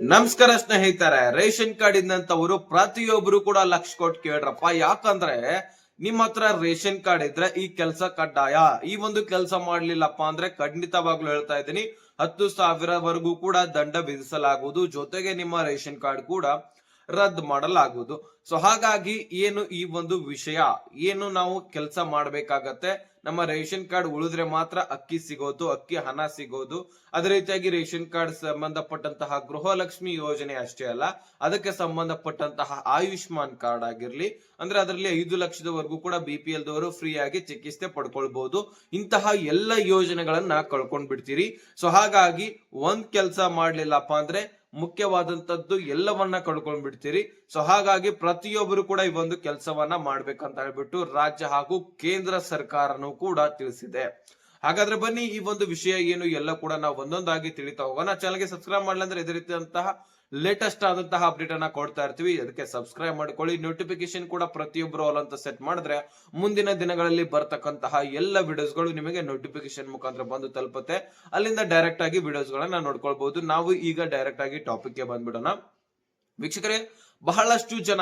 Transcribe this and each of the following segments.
ನಮಸ್ಕಾರ ಸ್ನೇಹಿತರೆ, ration card ಇದ್ದಂತವರು ಪ್ರತಿಯೊಬ್ರು ಕೂಡ ಲಕ್ಷ ಕೊಟ್ಟು ಕೇಳ್ರಪ್ಪ. ಯಾಕಂದ್ರೆ ನಿಮ್ಮ ಹತ್ರ ರೇಷನ್ ಕಾರ್ಡ್ ಇದ್ರೆ ಈ ಕೆಲಸ ಕಡ್ಡಾಯ? ಈ ಒಂದು ಕೆಲಸ ಮಾಡ್ಲಿಲ್ಲಪ್ಪ ಅಂದ್ರೆ ಖಂಡಿತವಾಗ್ಲೂ ಹೇಳ್ತಾ ಇದ್ದೀನಿ, ಹತ್ತು ಸಾವಿರವರೆಗೂ ಕೂಡ ದಂಡ ವಿಧಿಸಲಾಗುವುದು. ಜೊತೆಗೆ ನಿಮ್ಮ ರೇಷನ್ ಕಾರ್ಡ್ ಕೂಡ ರದ್ದು ಮಾಡಲಾಗುವುದು. ಸೊ ಹಾಗಾಗಿ ಏನು ಈ ಒಂದು ವಿಷಯ? ಏನು ನಾವು ಕೆಲಸ ಮಾಡಬೇಕಾಗತ್ತೆ? ನಮ್ಮ ರೇಷನ್ ಕಾರ್ಡ್ ಉಳಿದ್ರೆ ಮಾತ್ರ ಅಕ್ಕಿ ಸಿಗೋದು, ಅಕ್ಕಿ ಹಣ ಸಿಗೋದು. ಅದೇ ರೀತಿಯಾಗಿ ರೇಷನ್ ಕಾರ್ಡ್ ಸಂಬಂಧಪಟ್ಟಂತಹ ಗೃಹಲಕ್ಷ್ಮಿ ಯೋಜನೆ ಅಷ್ಟೇ ಅಲ್ಲ, ಅದಕ್ಕೆ ಸಂಬಂಧಪಟ್ಟಂತಹ ಆಯುಷ್ಮಾನ್ ಕಾರ್ಡ್ ಆಗಿರ್ಲಿ, ಅಂದ್ರೆ ಅದರಲ್ಲಿ ಐದು ಲಕ್ಷದವರೆಗೂ ಕೂಡ ಬಿ ಪಿ ಎಲ್ ದವರು ಫ್ರೀ ಚಿಕಿತ್ಸೆ ಪಡ್ಕೊಳ್ಬಹುದು ಇಂತಹ ಎಲ್ಲ ಯೋಜನೆಗಳನ್ನ ಕಳ್ಕೊಂಡ್ಬಿಡ್ತೀರಿ. ಸೊ ಹಾಗಾಗಿ ಒಂದ್ ಕೆಲಸ ಮಾಡ್ಲಿಲ್ಲಪ್ಪ ಅಂದ್ರೆ ಮುಖ್ಯವಾದಂತದ್ದು ಎಲ್ಲವನ್ನ ಕಳ್ಕೊಂಡ್ಬಿಡ್ತೀರಿ. ಸೊ ಹಾಗಾಗಿ ಪ್ರತಿಯೊಬ್ಬರು ಕೂಡ ಈ ಒಂದು ಕೆಲಸವನ್ನ ಮಾಡ್ಬೇಕಂತ ಹೇಳ್ಬಿಟ್ಟು ರಾಜ್ಯ ಹಾಗೂ ಕೇಂದ್ರ ಸರ್ಕಾರನೂ ಕೂಡ ತಿಳಿಸಿದೆ. ಹಾಗಾದ್ರೆ ಬನ್ನಿ ಈ ಒಂದು ವಿಷಯ ಏನು ಎಲ್ಲ ಕೂಡ ನಾವು ಒಂದೊಂದಾಗಿ ತಿಳಿತಾ ಹೋಗೋಣ. ಚಾನಲ್ಗೆ ಸಬ್ಸ್ಕ್ರೈಬ್ ಮಾಡಲಂದ್ರೆ ಇದೇ ರೀತಿಯಂತಹ ಲೇಟೆಸ್ಟ್ ಆದಂತಹ ಅಪ್ಡೇಟ್ ಅನ್ನ ಕೊಡ್ತಾ ಇರ್ತೀವಿ. ಅದಕ್ಕೆ ಸಬ್ಸ್ಕ್ರೈಬ್ ಮಾಡ್ಕೊಳ್ಳಿ. ನೋಟಿಫಿಕೇಶನ್ ಕೂಡ ಪ್ರತಿಯೊಬ್ಬರು ಆಲ್ ಅಂತ ಸೆಟ್ ಮಾಡಿದ್ರೆ ಮುಂದಿನ ದಿನಗಳಲ್ಲಿ ಬರ್ತಕ್ಕಂತಹ ಎಲ್ಲ ವಿಡಿಯೋಸ್ಗಳು ನಿಮಗೆ ನೋಟಿಫಿಕೇಶನ್ ಮುಖಾಂತರ ಬಂದು ತಲುಪುತ್ತೆ. ಅಲ್ಲಿಂದ ಡೈರೆಕ್ಟ್ ಆಗಿ ವಿಡಿಯೋಸ್ ಗಳನ್ನ ನೋಡ್ಕೊಳ್ಬಹುದು. ನಾವು ಈಗ ಡೈರೆಕ್ಟ್ ಆಗಿ ಟಾಪಿಕ್ಗೆ ಬಂದ್ಬಿಡೋಣ. ವೀಕ್ಷಕರೇ, ಬಹಳಷ್ಟು ಜನ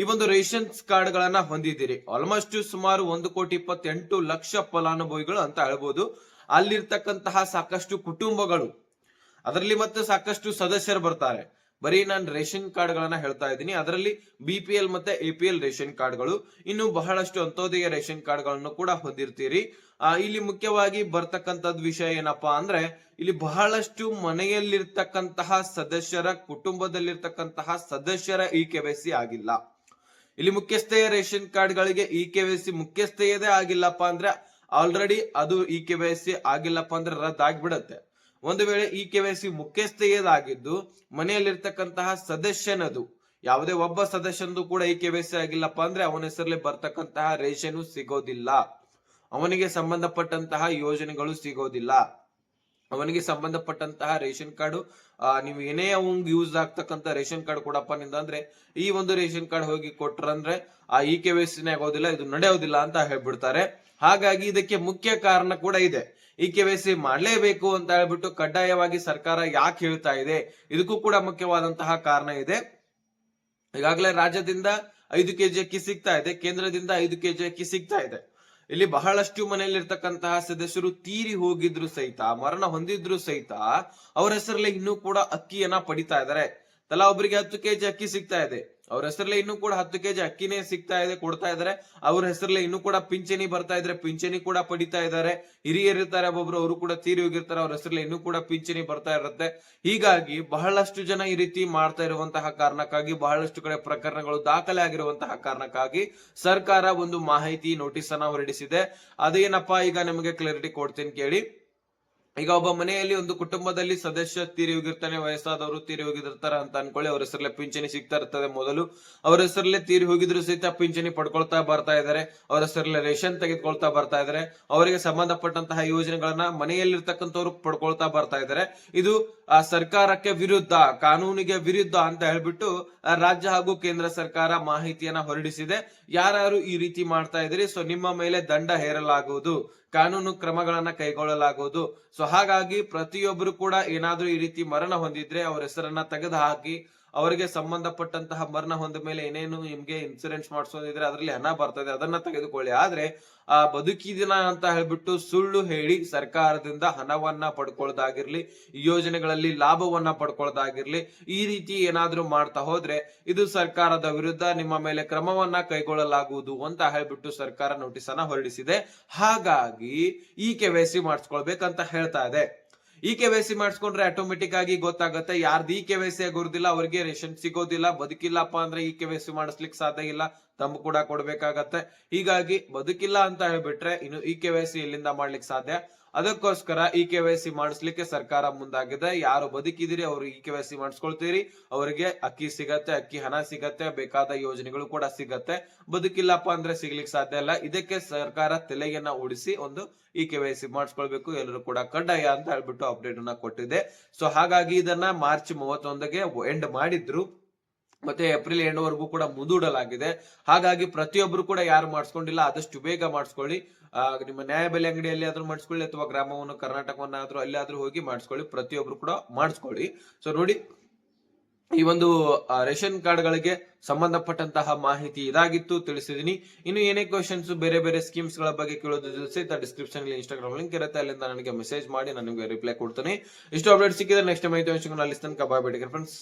ಈ ಒಂದು ರೇಷನ್ ಕಾರ್ಡ್ ಗಳನ್ನ ಹೊಂದಿದ್ದೀರಿ. ಆಲ್ಮೋಸ್ಟ್ ಸುಮಾರು ಒಂದು ಕೋಟಿ ಇಪ್ಪತ್ತೆಂಟು ಲಕ್ಷ ಫಲಾನುಭವಿಗಳು ಅಂತ ಹೇಳ್ಬೋದು. ಅಲ್ಲಿರ್ತಕ್ಕಂತಹ ಸಾಕಷ್ಟು ಕುಟುಂಬಗಳು ಅದರಲ್ಲಿ ಮತ್ತೆ ಸಾಕಷ್ಟು ಸದಸ್ಯರು ಬರ್ತಾರೆ. ಬರೀ ನಾನು ರೇಷನ್ ಕಾರ್ಡ್ ಗಳನ್ನ ಹೇಳ್ತಾ ಇದ್ದೀನಿ. ಅದರಲ್ಲಿ ಬಿ ಪಿ ಎಲ್ ಮತ್ತೆ ಎ ಪಿ ಎಲ್ ರೇಷನ್ ಕಾರ್ಡ್ಗಳು. ಇನ್ನು ಬಹಳಷ್ಟು ಅಂತೋದಯ ರೇಷನ್ ಕಾರ್ಡ್ಗಳನ್ನು ಕೂಡ ಹೊಂದಿರ್ತೀರಿ. ಇಲ್ಲಿ ಮುಖ್ಯವಾಗಿ ಬರ್ತಕ್ಕಂಥದ್ ವಿಷಯ ಏನಪ್ಪಾ ಅಂದ್ರೆ, ಇಲ್ಲಿ ಬಹಳಷ್ಟು ಮನೆಯಲ್ಲಿರ್ತಕ್ಕಂತಹ ಸದಸ್ಯರ, ಕುಟುಂಬದಲ್ಲಿರ್ತಕ್ಕಂತಹ ಸದಸ್ಯರ ಇ ಕೆ ಆಗಿಲ್ಲ. ಇಲ್ಲಿ ಮುಖ್ಯಸ್ಥೆಯ ರೇಷನ್ ಕಾರ್ಡ್ ಗಳಿಗೆ ಇ ಕೆ ವೈ ಸಿ ಮುಖ್ಯಸ್ಥೆಯದೇ ಆಗಿಲ್ಲಪ್ಪ ಅಂದ್ರೆ, ಆಲ್ರೆಡಿ ಅದು ಇ ಕೆ ವೈ ಸಿ ಆಗಿಲ್ಲಪ್ಪ ಅಂದ್ರೆ ರದ್ದಾಗ್ಬಿಡತ್ತೆ. ಒಂದು ವೇಳೆ ವೈ ಸಿ ಮುಖ್ಯಸ್ಥೆಯದಾಗಿದ್ದು, ಮನೆಯಲ್ಲಿರ್ತಕ್ಕಂತಹ ಸದಸ್ಯನದು, ಯಾವುದೇ ಒಬ್ಬ ಸದಸ್ಯನದು ಕೂಡ ವೈ ಸಿ ಆಗಿಲ್ಲಪ್ಪ ಅಂದ್ರೆ ಅವನ ಹೆಸರಲ್ಲಿ ಬರ್ತಕ್ಕಂತಹ ರೇಷನ್ ಸಿಗೋದಿಲ್ಲ. ಅವನಿಗೆ ಸಂಬಂಧಪಟ್ಟಂತಹ ಯೋಜನೆಗಳು ಸಿಗೋದಿಲ್ಲ. ಅವನಿಗೆ ಸಂಬಂಧಪಟ್ಟಂತಹ ರೇಷನ್ ಕಾರ್ಡ್ ನೀವು ಏನೇ ಅವಂಗ್ ಯೂಸ್ ಆಗ್ತಕ್ಕಂತ ರೇಷನ್ ಕಾರ್ಡ್ ಕೊಡಪ್ಪ ನಿಂದ ಅಂದ್ರೆ, ಈ ಒಂದು ರೇಷನ್ ಕಾರ್ಡ್ ಹೋಗಿ ಕೊಟ್ರಂದ್ರೆ, ಆ ಇ ಕೆ ನೇ ಆಗೋದಿಲ್ಲ, ಇದು ನಡೆಯೋದಿಲ್ಲ ಅಂತ ಹೇಳ್ಬಿಡ್ತಾರೆ. ಹಾಗಾಗಿ ಇದಕ್ಕೆ ಮುಖ್ಯ ಕಾರಣ ಕೂಡ ಇದೆ. ಇ ಕೆ ವೈ ಸಿ ಮಾಡಲೇಬೇಕು ಅಂತ ಹೇಳ್ಬಿಟ್ಟು ಕಡ್ಡಾಯವಾಗಿ ಸರ್ಕಾರ ಯಾಕೆ ಹೇಳ್ತಾ ಇದೆ? ಇದಕ್ಕೂ ಕೂಡ ಮುಖ್ಯವಾದಂತಹ ಕಾರಣ ಇದೆ. ಈಗಾಗಲೇ ರಾಜ್ಯದಿಂದ ಐದು ಕೆಜಿ ಅಕ್ಕಿ ಸಿಗ್ತಾ ಇದೆ. ಕೇಂದ್ರದಿಂದ ಐದು ಕೆಜಿ ಅಕ್ಕಿ ಸಿಗ್ತಾ ಇದೆ. ಇಲ್ಲಿ ಬಹಳಷ್ಟು ಮನೆಯಲ್ಲಿರ್ತಕ್ಕಂತಹ ಸದಸ್ಯರು ತೀರಿ ಹೋಗಿದ್ರು ಸಹಿತ, ಮರಣ ಹೊಂದಿದ್ರು ಸಹಿತ ಅವರ ಹೆಸರಲ್ಲಿ ಇನ್ನೂ ಕೂಡ ಅಕ್ಕಿಯನ್ನ ಪಡಿತಾ ಇದ್ದಾರೆ. ತಲಾ ಒಬ್ಬರಿಗೆ ಹತ್ತು ಕೆಜಿ ಅಕ್ಕಿ ಸಿಗ್ತಾ ಇದೆ. ಅವ್ರ ಹೆಸರಲ್ಲೇ ಇನ್ನೂ ಕೂಡ ಹತ್ತು ಕೆಜಿ ಅಕ್ಕಿನೇ ಸಿಗ್ತಾ ಇದೆ, ಕೊಡ್ತಾ ಇದಾರೆ ಅವ್ರ ಹೆಸರಲ್ಲೇ ಇನ್ನೂ ಕೂಡ ಪಿಂಚಣಿ ಬರ್ತಾ ಇದ್ರೆ ಪಿಂಚಣಿ ಕೂಡ ಪಡಿತಾ ಇದ್ದಾರೆ. ಹಿರಿಯರಿರ್ತಾರೆ ಒಬ್ಬೊಬ್ರು ಅವರು ಕೂಡ ತೀರಿ ಹೋಗಿರ್ತಾರೆ, ಅವ್ರ ಹೆಸರಲ್ಲಿ ಇನ್ನೂ ಕೂಡ ಪಿಂಚಣಿ ಬರ್ತಾ ಇರುತ್ತೆ. ಹೀಗಾಗಿ ಬಹಳಷ್ಟು ಜನ ಈ ರೀತಿ ಮಾಡ್ತಾ ಇರುವಂತಹ ಕಾರಣಕ್ಕಾಗಿ, ಬಹಳಷ್ಟು ಕಡೆ ಪ್ರಕರಣಗಳು ದಾಖಲೆ ಆಗಿರುವಂತಹ ಕಾರಣಕ್ಕಾಗಿ ಸರ್ಕಾರ ಒಂದು ಮಾಹಿತಿ ನೋಟಿಸ್ ಅನ್ನ ಹೊರಡಿಸಿದೆ. ಅದೇನಪ್ಪಾ, ಈಗ ನಿಮಗೆ ಕ್ಲಾರಿಟಿ ಕೊಡ್ತೀನಿ ಕೇಳಿ. ಈಗ ಒಬ್ಬ ಮನೆಯಲ್ಲಿ ಒಂದು ಕುಟುಂಬದಲ್ಲಿ ಸದಸ್ಯ ತೀರಿ ಹೋಗಿರ್ತಾನೆ ವಯಸ್ಸಾದವರು ತೀರಿ ಹೋಗಿರ್ತಾರ ಅಂತ ಅನ್ಕೊಳ್ಳಿ, ಅವ್ರ ಹೆಸರಲ್ಲೇ ಪಿಂಚಣಿ ಸಿಗ್ತಾ ಇರ್ತದೆ ಮೊದಲು. ಅವ್ರ ಹೆಸರಲ್ಲೇ ತೀರಿ ಹೋಗಿದ್ರು ಸಹಿತ ಪಿಂಚಣಿ ಪಡ್ಕೊಳ್ತಾ ಬರ್ತಾ ಇದಾರೆ, ಅವ್ರ ಹೆಸರಲ್ಲೇ ರೇಷನ್ ತೆಗೆದುಕೊಳ್ತಾ ಬರ್ತಾ ಇದಾರೆ, ಅವರಿಗೆ ಸಂಬಂಧಪಟ್ಟಂತಹ ಯೋಜನೆಗಳನ್ನ ಮನೆಯಲ್ಲಿರ್ತಕ್ಕಂಥವ್ರು ಪಡ್ಕೊಳ್ತಾ ಬರ್ತಾ ಇದಾರೆ. ಇದು, ಆ, ಸರ್ಕಾರಕ್ಕೆ ವಿರುದ್ಧ, ಕಾನೂನಿಗೆ ವಿರುದ್ಧ ಅಂತ ಹೇಳ್ಬಿಟ್ಟು ರಾಜ್ಯ ಹಾಗೂ ಕೇಂದ್ರ ಸರ್ಕಾರ ಮಾಹಿತಿಯನ್ನ ಹೊರಡಿಸಿದೆ. ಯಾರು ಈ ರೀತಿ ಮಾಡ್ತಾ ಇದ್ರಿ, ಸೊ ನಿಮ್ಮ ಮೇಲೆ ದಂಡ ಹೇರಲಾಗುವುದು. ಕಾನೂನು ಕ್ರಮಗಳನ್ನ ಕೈಗೊಳ್ಳಲಾಗುವುದು. ಸೊ ಹಾಗಾಗಿ ಪ್ರತಿಯೊಬ್ಬರು ಕೂಡ ಏನಾದ್ರೂ ಈ ರೀತಿ ಮರಣ ಹೊಂದಿದ್ರೆ ಅವರ ಹೆಸರನ್ನ ತೆಗೆದು ಹಾಕಿ ಅವರಿಗೆ ಸಂಬಂಧಪಟ್ಟಂತಹ ಮರಣ ಹೊಂದ ಮೇಲೆ ಏನೇನು ನಿಮ್ಗೆ ಇನ್ಸೂರೆನ್ಸ್ ಮಾಡಿಸೋದಿದ್ರೆ ಅದರಲ್ಲಿ ಹಣ ಬರ್ತದೆ, ಅದನ್ನ ತೆಗೆದುಕೊಳ್ಳಿ. ಆದ್ರೆ ಆ ಬದುಕಿದಿನ ಅಂತ ಹೇಳ್ಬಿಟ್ಟು ಸುಳ್ಳು ಹೇಳಿ ಸರ್ಕಾರದಿಂದ ಹಣವನ್ನ ಪಡ್ಕೊಳ್ಳೋದಾಗಿರ್ಲಿ ಯೋಜನೆಗಳಲ್ಲಿ ಲಾಭವನ್ನ ಪಡ್ಕೊಳ್ಳೋದಾಗಿರ್ಲಿ ಈ ರೀತಿ ಏನಾದ್ರೂ ಮಾಡ್ತಾ ಹೋದ್ರೆ ಇದು ಸರ್ಕಾರದ ವಿರುದ್ಧ ನಿಮ್ಮ ಮೇಲೆ ಕ್ರಮವನ್ನ ಕೈಗೊಳ್ಳಲಾಗುವುದು ಅಂತ ಹೇಳ್ಬಿಟ್ಟು ಸರ್ಕಾರ ನೋಟಿಸ್ ಅನ್ನ ಹೊರಡಿಸಿದೆ. ಹಾಗಾಗಿ ಈ ಕೆ ವೈ ಸಿ ಮಾಡಿಸ್ಕೊಳ್ಬೇಕಂತ ಹೇಳ್ತಾ ಇದೆ. ಈ ಕೆ ವೈ ಸಿ ಮಾಡಿಸ್ಕೊಂಡ್ರೆ ಆಟೋಮೆಟಿಕ್ ಆಗಿ ಗೊತ್ತಾಗುತ್ತೆ. ಯಾರ್ದು ಇ ಕೆ ವೈ ಸಿ ಆಗೋದಿಲ್ಲ ಅವ್ರಿಗೆ ರೇಷನ್ ಸಿಗೋದಿಲ್ಲ. ಬದುಕಿಲ್ಲಪ್ಪ ಅಂದ್ರೆ ಇ ಕೆ ವೈ ಸಿ ಮಾಡಿಸ್ಲಿಕ್ಕೆ ಸಾಧ್ಯ ಇಲ್ಲ. ತಮ್ಮ ಕೂಡ ಕೊಡ್ಬೇಕಾಗತ್ತೆ. ಹೀಗಾಗಿ ಬದುಕಿಲ್ಲ ಅಂತ ಹೇಳ್ಬಿಟ್ರೆ ಇನ್ನು ಇ ಕೆ ವೈ ಸಿ ಎಲ್ಲಿಂದ ಮಾಡ್ಲಿಕ್ಕೆ ಸಾಧ್ಯ? ಅದಕ್ಕೋಸ್ಕರ ಇ ಕೆ ವೈ ಸಿ ಮಾಡಿಸ್ಲಿಕ್ಕೆ ಸರ್ಕಾರ ಮುಂದಾಗಿದೆ. ಯಾರು ಬದುಕಿದಿರಿ ಅವರು ಇ ಕೆ ವೈ ಸಿ ಮಾಡಿಸ್ಕೊಳ್ತೀರಿ. ಅವರಿಗೆ ಅಕ್ಕಿ ಸಿಗತ್ತೆ, ಅಕ್ಕಿ ಹಣ ಸಿಗತ್ತೆ, ಬೇಕಾದ ಯೋಜನೆಗಳು ಕೂಡ ಸಿಗತ್ತೆ. ಬದುಕಿಲ್ಲಪ್ಪ ಅಂದ್ರೆ ಸಿಗ್ಲಿಕ್ಕೆ ಸಾಧ್ಯ ಇಲ್ಲ. ಇದಕ್ಕೆ ಸರ್ಕಾರ ತಲೆಯನ್ನ ಉಡಿಸಿ ಒಂದು ಇ ಕೆ ವೈ ಸಿ ಮಾಡಿಸ್ಕೊಳ್ಬೇಕು. ಎಲ್ಲರೂ ಕೂಡ ಕಡ್ಡಾಯ ಅಂತ ಹೇಳ್ಬಿಟ್ಟು ಅಪ್ಡೇಟ್ ಅನ್ನ ಕೊಟ್ಟಿದೆ. ಸೊ ಹಾಗಾಗಿ ಇದನ್ನ ಮಾರ್ಚ್ ಮೂವತ್ತೊಂದಕ್ಕೆ ಎಂಡ್ ಮಾಡಿದ್ರು. ಮತ್ತೆ ಏಪ್ರಿಲ್ ಎಂಡ್ ವರೆಗೂ ಕೂಡ ಮುಂದೂಡಲಾಗಿದೆ. ಹಾಗಾಗಿ ಪ್ರತಿಯೊಬ್ಬರು ಕೂಡ ಯಾರು ಮಾಡಿಸ್ಕೊಂಡಿಲ್ಲ, ಆದಷ್ಟು ಬೇಗ ಮಾಡಿಸ್ಕೊಳ್ಳಿ. ನಿಮ್ಮ ನ್ಯಾಯಬೆಲೆ ಅಂಗಡಿಯಲ್ಲಿ ಆದ್ರೂ ಮಾಡಿಸ್ಕೊಳ್ಳಿ, ಅಥವಾ ಗ್ರಾಮವನ್ನು, ಕರ್ನಾಟಕವನ್ನಾದ್ರೂ ಅಲ್ಲಿ ಆದ್ರೂ ಹೋಗಿ ಮಾಡಿಸ್ಕೊಳ್ಳಿ. ಪ್ರತಿಯೊಬ್ರು ಕೂಡ ಮಾಡಿಸ್ಕೊಳ್ಳಿ. ಸೊ ನೋಡಿ, ಈ ಒಂದು ರೇಷನ್ ಕಾರ್ಡ್ಗಳಿಗೆ ಸಂಬಂಧಪಟ್ಟಂತಹ ಮಾಹಿತಿ ಇದಾಗಿತ್ತು, ತಿಳಿಸಿದೀನಿ. ಇನ್ನು ಏನೇ ಕ್ವಶನ್ಸ್ ಬೇರೆ ಬೇರೆ ಸ್ಕೀಮ್ಸ್ಗಳ ಬಗ್ಗೆ ಕೇಳೋದು ಸಹಿತ ಡಿಸ್ಕ್ರಿಪ್ಷನ್ ಇನ್ಸ್ಟಾಗ್ರಾಮ್ ಲಿಂಕ್ ಇರುತ್ತೆ. ಅಲ್ಲಿಂದ ನನಗೆ ಮೆಸೇಜ್ ಮಾಡಿ, ನಾನು ನಿಮಗೆ ರಿಪ್ಲೈ ಕೊಡ್ತೀನಿ. ಇಷ್ಟು ಅಪ್ಡೇಟ್ ಸಿಕ್ಕಿದ್ರೆ ನೆಕ್ಸ್ಟ್ ಮಾಹಿತಿ ಅಲ್ಲಿ ತನಕ ಬಾಯ್ ಬಿಡಿ ಫ್ರೆಂಡ್ಸ್